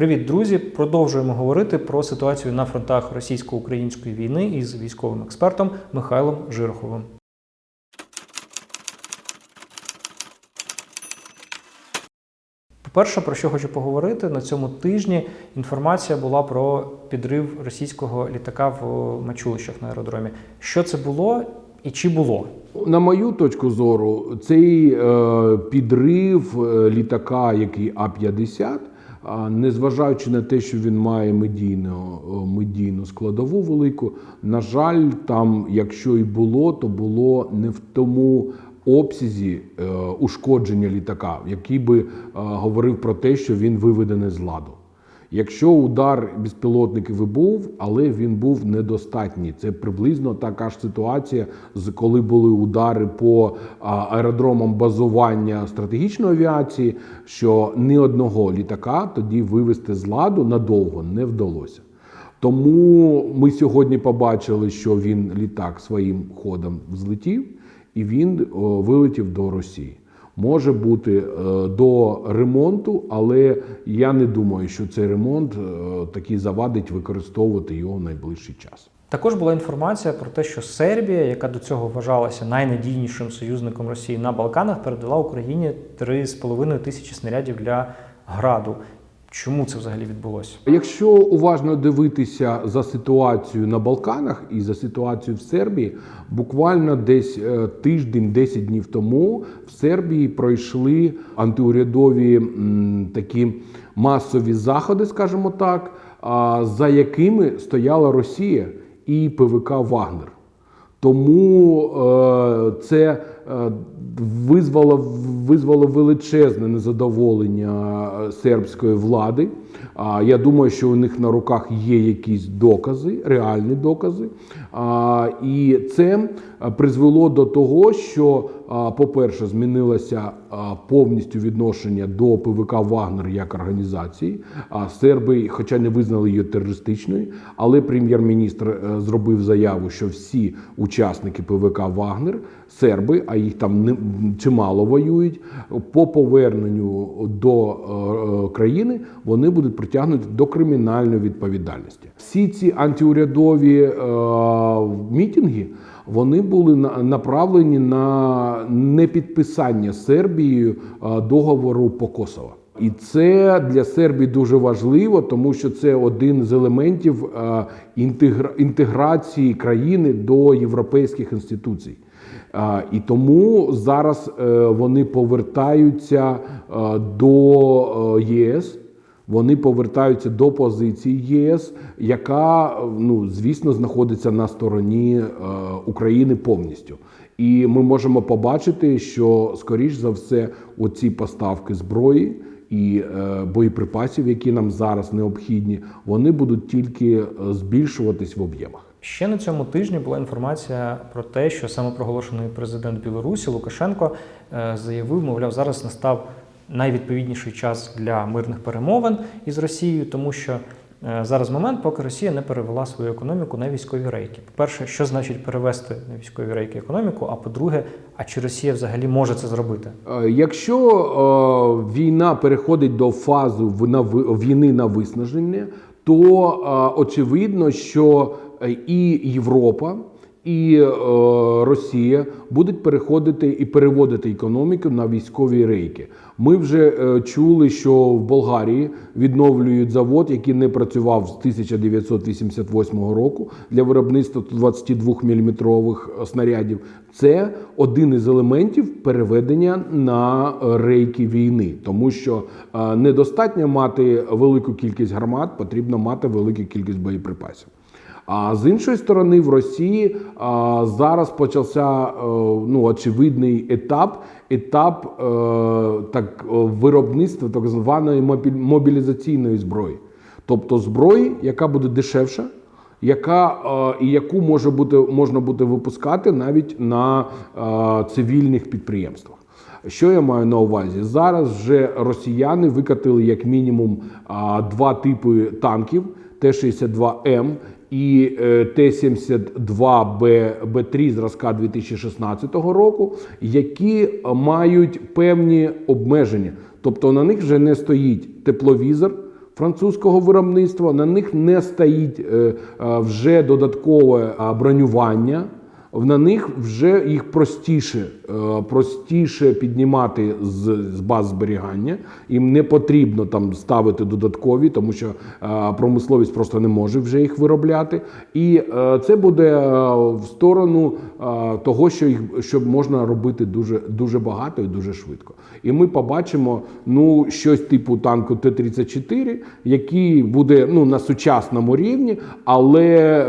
Привіт, друзі! Продовжуємо говорити про ситуацію на фронтах російсько-української війни із військовим експертом Михайлом Жироховим. По-перше, про що хочу поговорити на цьому тижні. Інформація була про підрив російського літака в Мачулищах на аеродромі. Що це було і чи було? На мою точку зору, цей е, підрив е, літака, який А-50, а, незважаючи на те, що він має медійну, медійну складову велику, на жаль, там, якщо і було, то було не в тому обсязі е, ушкодження літака, який би е, говорив про те, що він виведений з ладу. Якщо удар безпілотників і був, але він був недостатній. Це приблизно така ж ситуація, з коли були удари по аеродромам базування стратегічної авіації, що ні одного літака тоді вивести з ладу надовго не вдалося. Тому ми сьогодні побачили, що він літак своїм ходом взлетів, і він вилетів до Росії. Може бути е, до ремонту, але я не думаю, що цей ремонт е, такий завадить використовувати його в найближчий час. Також була інформація про те, що Сербія, яка до цього вважалася найнадійнішим союзником Росії на Балканах, передала Україні 3,5 тисячі снарядів для граду. Чому це взагалі відбулося? Якщо уважно дивитися за ситуацією на Балканах і за ситуацією в Сербії, буквально десь е, тиждень, 10 днів тому в Сербії пройшли антиурядові м, такі масові заходи, скажімо так, за якими стояла Росія і ПВК Вагнер. Тому е, це е, визвало, визвало величезне незадоволення е, сербської влади. А я думаю, що у них на руках є якісь докази, реальні докази. І це е, призвело до того, що, по-перше, змінилося повністю відношення до ПВК Вагнер як організації. Серби, хоча не визнали її терористичною, але прем'єр-міністр е, зробив заяву, що всі учасники ПВК Вагнер, серби, а їх там чимало воюють, по поверненню до е, е, країни вони будуть притягнуті до кримінальної відповідальності. Всі ці антиурядові е, мітинги. Вони були направлені на непідписання Сербією е, договору по Косово. І це для Сербії дуже важливо, тому що це один з елементів е, інтеграції країни до європейських інституцій. Е, І тому зараз вони повертаються до ЄС. Вони повертаються до позиції ЄС, яка ну звісно знаходиться на стороні е, України повністю. І ми можемо побачити, що скоріш за все, оці поставки зброї і е, боєприпасів, які нам зараз необхідні, вони будуть тільки е, збільшуватись в об'ємах. Ще на цьому тижні була інформація про те, що самопроголошений президент Білорусі Лукашенко е, заявив, мовляв, зараз настав найвідповідніший час для мирних перемовин із Росією, тому що е, зараз момент, поки Росія не перевела свою економіку на військові рейки. По-перше, що значить перевести на військові рейки економіку? А по-друге, а чи Росія взагалі може це зробити? Е, Якщо е, війна переходить до на війни на виснаження, то е, очевидно, що е, і Європа, і е, Росія будуть переходити і переводити економіку на військові рейки. Ми вже е, чули, що в Болгарії відновлюють завод, який не працював з 1988 року для виробництва 22 мм снарядів. Це один із елементів переведення на е, рейки війни, тому що е, недостатньо мати велику кількість гармат, потрібно мати велику кількість боєприпасів. А з іншої сторони, в Росії а, зараз почався е, ну, очевидний етап, етап е, так, е, виробництва так званої мобілізаційної зброї, тобто зброї, яка буде дешевша, яка е, і яку може бути можна буде випускати навіть на е, цивільних підприємствах. Що я маю на увазі? Зараз вже росіяни викатили як мінімум а, два типи танків: Т-62М і е, Т-72Б3 зразка 2016 року, які мають певні обмеження. Тобто на них вже не стоїть тепловізор, французького виробництва. На них не стоїть е, е, вже додаткове бронювання. На них вже їх простіше, е, простіше піднімати з, з баз зберігання. Їм не потрібно там ставити додаткові, тому що е, промисловість просто не може вже їх виробляти. І е, це буде в сторону того, що їх що можна робити дуже, дуже багато і дуже швидко. І ми побачимо ну щось типу танку Т-34, який буде ну на сучасному рівні, але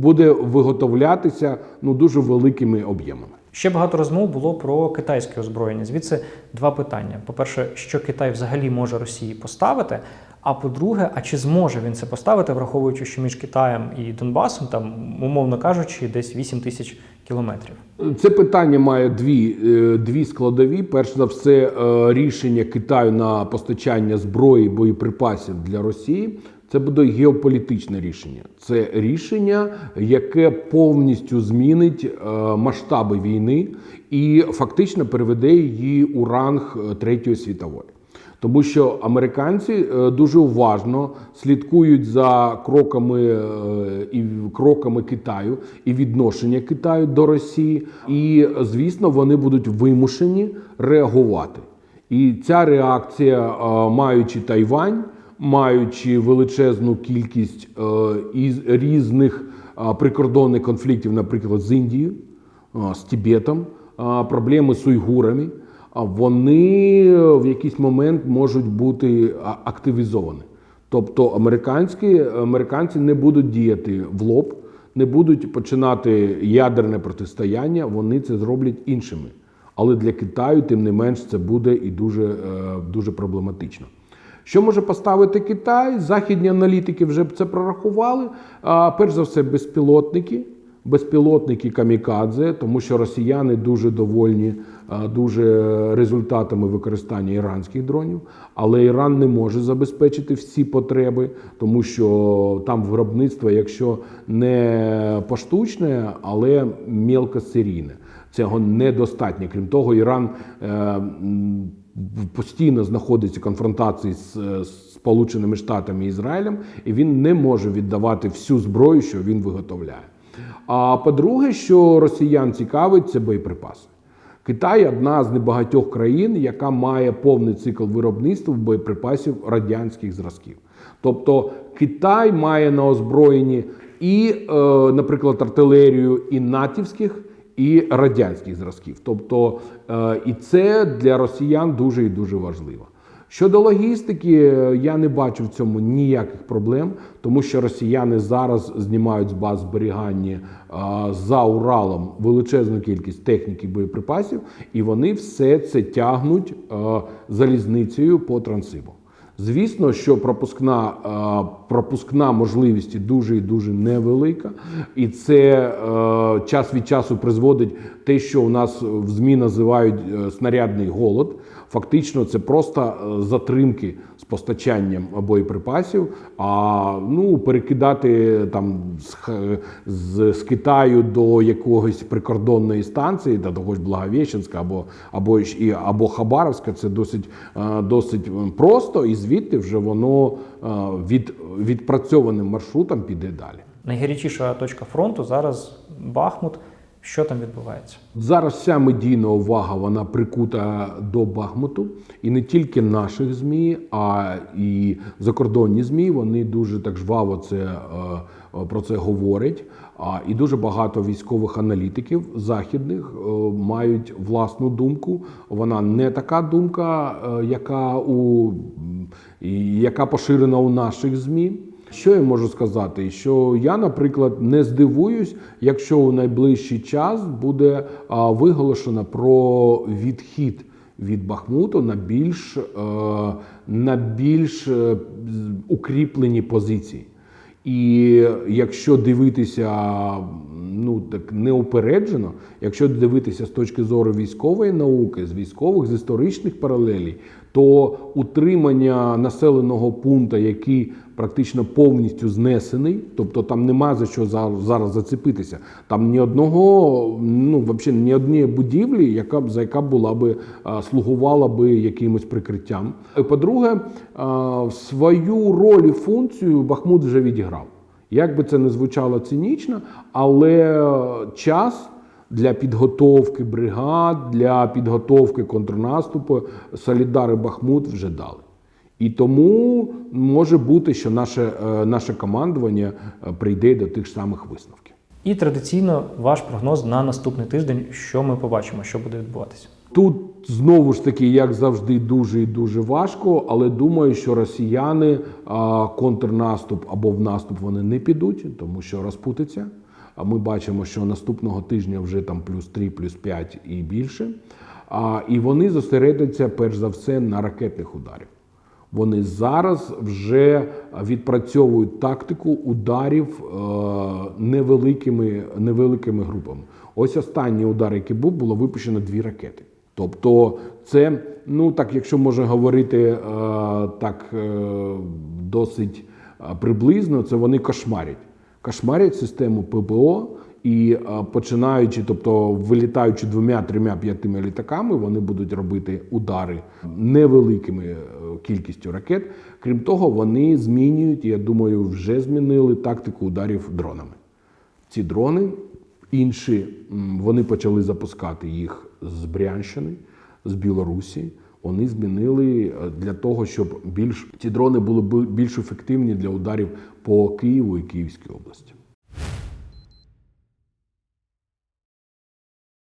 буде виготовлятися ну дуже великими об'ємами. Ще багато розмов було про китайське озброєння. Звідси два питання: по-перше, що Китай взагалі може Росії поставити. А по-друге, а чи зможе він це поставити, враховуючи, що між Китаєм і Донбасом, там, умовно кажучи, десь 8 тисяч кілометрів. Це питання має дві, е, дві складові. Перш за все, е, рішення Китаю на постачання зброї боєприпасів для Росії. Це буде геополітичне рішення. Це рішення, яке повністю змінить е, масштаби війни і фактично переведе її у ранг е, третьої світової. Тому що американці е, дуже уважно слідкують за кроками і кроками Китаю і відношення Китаю до Росії, і звісно, вони будуть вимушені реагувати. І ця реакція, маючи Тайвань, маючи величезну кількість е, із різних прикордонних конфліктів, наприклад, з Індією, з Тібетом, проблеми з уйгурами, вони в якийсь момент можуть бути активізовані. Тобто американські, американці не будуть діяти в лоб, не будуть починати ядерне протистояння, вони це зроблять іншими. Але для Китаю, тим не менш, це буде і дуже, е, дуже проблематично. Що може поставити Китай? Західні аналітики вже це прорахували. А, Перш за все, безпілотники, безпілотники камікадзе, тому що росіяни дуже довольні дуже результатами використання іранських дронів. Але Іран не може забезпечити всі потреби, тому що там виробництво, якщо не поштучне, але мелкосерійне. Цього недостатньо. Крім того, Іран е, постійно знаходиться конфронтації з е, Сполученими Штатами і Ізраїлем, і він не може віддавати всю зброю, що він виготовляє. А по-друге, що росіян цікавить, це боєприпаси. Китай одна з небагатьох країн, яка має повний цикл виробництва боєприпасів радянських зразків. Тобто Китай має на озброєнні і, е, наприклад, артилерію і натівських, і радянських зразків. Тобто, е, і це для росіян дуже і дуже важливо. Щодо логістики, я не бачу в цьому ніяких проблем, тому що росіяни зараз знімають з баз зберігання е, за Уралом величезну кількість техніки боєприпасів, і вони все це тягнуть е, залізницею по трансибу. Звісно, що пропускна, е, пропускна можливість дуже і дуже невелика, і це е, час від часу призводить те, що у нас в ЗМІ називають е, снарядний голод. Фактично, це просто затримки з постачанням боєприпасів. А ну перекидати там з, з, з Китаю до якогось прикордонної станції, до того ж Благовещенська або або або Хабаровська, це досить досить просто, і звідти вже воно е, від відпрацьованим маршрутом піде далі. Найгарячіша точка фронту зараз Бахмут. Що там відбувається? Зараз вся медійна увага вона прикута до Бахмуту, і не тільки наших змі, а і закордонні змі. Вони дуже так жваво це е, е, про це говорять. А і дуже багато військових аналітиків західних е, мають власну думку. Вона не така думка, яка у яка поширена у наших змі. Що я можу сказати? Що я, наприклад, не здивуюсь, якщо у найближчий час буде виголошено про відхід від Бахмуту на більш, е, на більш е, укріплені позиції. І якщо дивитися ну так неупереджено, якщо дивитися з точки зору військової науки, з військових з історичних паралелей, то утримання населеного пункту, який практично повністю знесений, тобто там нема за що за- зараз зацепитися. Там ні одного, ну взагалі ні однієї будівлі, яка б за яка була би слугувала би якимось прикриттям. По-друге, свою роль і функцію Бахмут вже відіграв. Як би це не звучало цинічно, але час для підготовки бригад, для підготовки контрнаступу Солідар і Бахмут вже дали. І тому може бути, що наше, е, наше командування е, прийде до тих ж самих висновків. І традиційно ваш прогноз на наступний тиждень, що ми побачимо, що буде відбуватися. Тут знову ж таки, як завжди, дуже і дуже важко, але думаю, що росіяни контрнаступ або в наступ вони не підуть, тому що розпутиться. А ми бачимо, що наступного тижня вже там плюс 3, плюс 5 і більше. А, і вони зосередяться перш за все на ракетних ударів. Вони зараз вже відпрацьовують тактику ударів е, невеликими, невеликими групами. Ось останній удар, який був, було випущено дві ракети. Тобто, це, ну так, якщо можна говорити е, так е, досить приблизно, це вони кошмарять. Кошмарять систему ППО. І е, починаючи, тобто вилітаючи двома, трьома, п'ятими літаками, вони будуть робити удари невеликими е, кількістю ракет. Крім того, вони змінюють, я думаю, вже змінили тактику ударів дронами. Ці дрони інші вони почали запускати їх з Брянщини, з Білорусі. Вони змінили е, для того, щоб більш ці дрони були більш ефективні для ударів по Києву і Київській області.